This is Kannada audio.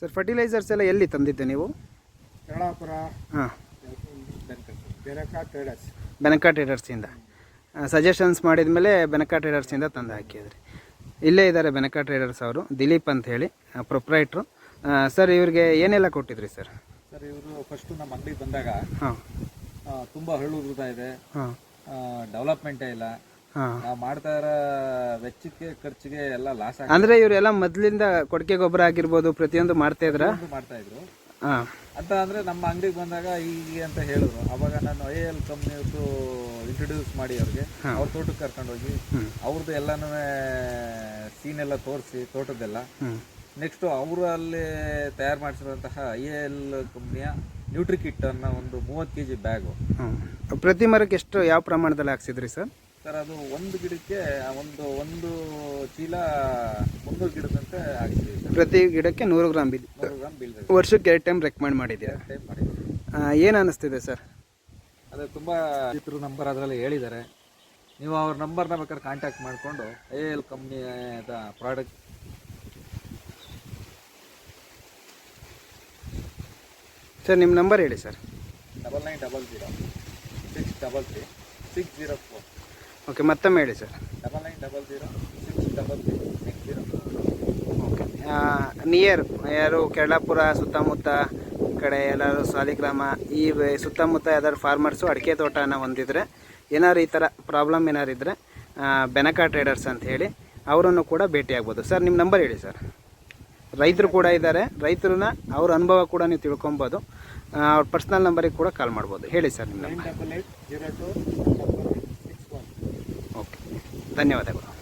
ಸರ್ ಫರ್ಟಿಲೈಸರ್ಸ್ ಎಲ್ಲ ಎಲ್ಲಿ ತಂದಿದ್ದೆ ನೀವು? ಯಳಾಪುರ ಹಾಂ. ಬೆರಕ ಟ್ರೇಡರ್ಸ್ ಬೆನಕ ಟ್ರೇಡರ್ಸಿಂದ ಸಜೆಷನ್ಸ್ ಮಾಡಿದ ಮೇಲೆ ಬೆನಕ ಟ್ರೇಡರ್ಸಿಂದ ತಂದು ಹಾಕಿದ್ರಿ. ಇಲ್ಲೇ ಇದ್ದಾರೆ ಬೆನಕ ಟ್ರೇಡರ್ಸ್ ಅವರು ದಿಲೀಪ್ ಅಂತ ಹೇಳಿ ಪ್ರೊಪ್ರೈಟ್ರು ಸರ್ ಇವ್ರಿಗೆ ಏನೆಲ್ಲ ಕೊಟ್ಟಿದ್ರಿ ಸರ್? ಸರ್ ಇವರು ಫಸ್ಟು ನಮ್ಮ ಅಂಗಡಿಗೆ ಬಂದಾಗ ಹಾಂ. ತುಂಬ ಹಳ್ಳು ಇದೆ. ಹಾಂ. ಡೆವಲಪ್ಮೆಂಟೇ ಇಲ್ಲ. ನಾವು ಮಾಡ್ತಾ ಇರೋ ವೆಚ್ಚಕ್ಕೆ ಖರ್ಚಿಗೆ ಎಲ್ಲ ಲಾಸ್ ಆಗಿ ಅಂದ್ರೆ ಇವರೆಲ್ಲ ಮೊದ್ಲಿಂದ ಕೊಡಕೆ ಗೊಬ್ಬರ ಆಗಿರ್ಬೋದು ಪ್ರತಿಯೊಂದು ಮಾಡ್ತಾ ಇದ್ರ? ಮಾಡ್ತಾ ಇದ್ರು. ಅಂತ ಅಂದ್ರೆ ನಮ್ಮ ಅಂಗಡಿಗೆ ಬಂದಾಗ ಹೀಗೆ ಅಂತ ಹೇಳಿದ್ರು. ಅವಾಗ ನಾನು ಐ ಎಲ್ ಕಂಪ್ನಿಯವ್ರದ್ದು ಇಂಟ್ರೊಡ್ಯೂಸ್ ಮಾಡಿ ಅವ್ರಿಗೆ. ಅವ್ರ ತೋಟಕ್ಕೆ ಕರ್ಕೊಂಡೋಗಿ ಅವ್ರದ್ದು ಎಲ್ಲಾನು ಸೀನ್ ಎಲ್ಲ ತೋರಿಸಿ ತೋಟದ್ದೆಲ್ಲ. ನೆಕ್ಸ್ಟ್ ನೆಕ್ಸ್ಟು ಅವರು ಅಲ್ಲಿ ತಯಾರು ಮಾಡಿಸಿರುವಂತಹ ಐ ಎಲ್ ಕಂಪ್ನಿಯ ನ್ಯೂಟ್ರಿಕಿಟ್ ಅನ್ನೋ ಒಂದು ಮೂವತ್ತು ಕೆ ಜಿ ಬ್ಯಾಗು ಪ್ರತಿ ಮರಕ್ಕೆ ಎಷ್ಟು ಯಾವ ಪ್ರಮಾಣದಲ್ಲಿ ಹಾಕ್ಸಿದ್ರಿ ಸರ್? ಸರ್ ಅದು ಒಂದು ಗಿಡಕ್ಕೆ ಒಂದು ಒಂದು ಚೀಲ ಮುನ್ನೂರು ಗಿಡದಂತೆ ಆಗಿದೆ ಪ್ರತಿ ಗಿಡಕ್ಕೆ ನೂರು ಗ್ರಾಮ್ ಬಿದ್ದು ನೂರು ಗ್ರಾಮ್ ಬೀಳ್ತದೆ ವರ್ಷಕ್ಕೆ ಎರಡು ಟೈಮ್ ರೆಕಮೆಂಡ್ ಮಾಡಿದ್ದೀರಾ? ಟೈಪ್ ಮಾಡಿದ್ದೀವಿ. ಏನು ಅನ್ನಿಸ್ತಿದೆ ಸರ್? ಅದೇ ತುಂಬ ಇದ್ರ ನಂಬರ್ ಅದರಲ್ಲಿ ಹೇಳಿದ್ದಾರೆ. ನೀವು ಅವ್ರ ನಂಬರ್ನ ಬೇಕಾದ್ರೆ ಕಾಂಟ್ಯಾಕ್ಟ್ ಮಾಡಿಕೊಂಡು ಐ ಎಲ್ ಕಂಪ್ನಿದ ಪ್ರಾಡಕ್ಟ್ ಸರ್ ನಿಮ್ಮ ನಂಬರ್ ಹೇಳಿ sir. Double nine double zero six double three six zero four okay ಮತ್ತೊಮ್ಮೆ ಹೇಳಿ sir double nine double zero six double zero okay near ಯಾರು ಕೇರಳಾಪುರ ಸುತ್ತಮುತ್ತ ಕಡೆ ಎಲ್ಲರೂ ಸಾಲಿಗ್ರಾಮ ಈ ಸುತ್ತಮುತ್ತ ಯಾವ್ದಾದ್ರು ಫಾರ್ಮರ್ಸು ಅಡಿಕೆ ತೋಟನ ಹೊಂದಿದ್ರೆ ಏನಾದ್ರು ಈ ಥರ ಪ್ರಾಬ್ಲಮ್ ಏನಾರು ಇದ್ದರೆ ಬೆನಕ ಟ್ರೇಡರ್ಸ್ ಅಂತ ಹೇಳಿ ಅವರನ್ನು ಕೂಡ ಭೇಟಿಯಾಗ್ಬೋದು. ಸರ್ ನಿಮ್ಮ ನಂಬರ್ ಹೇಳಿ ಸರ್ ರೈತರು ಕೂಡ ಇದ್ದಾರೆ. ರೈತರನ್ನ ಅವ್ರ ಅನುಭವ ಕೂಡ ನೀವು ತಿಳ್ಕೊಬೋದು. ಅವ್ರ ಪರ್ಸ್ನಲ್ ನಂಬರಿಗೆ ಕೂಡ ಕಾಲ್ ಮಾಡ್ಬೋದು. ಹೇಳಿ ಸರ್ ನಿಮ್ಮ number double eight zero two six one okay ಧನ್ಯವಾದಗಳು.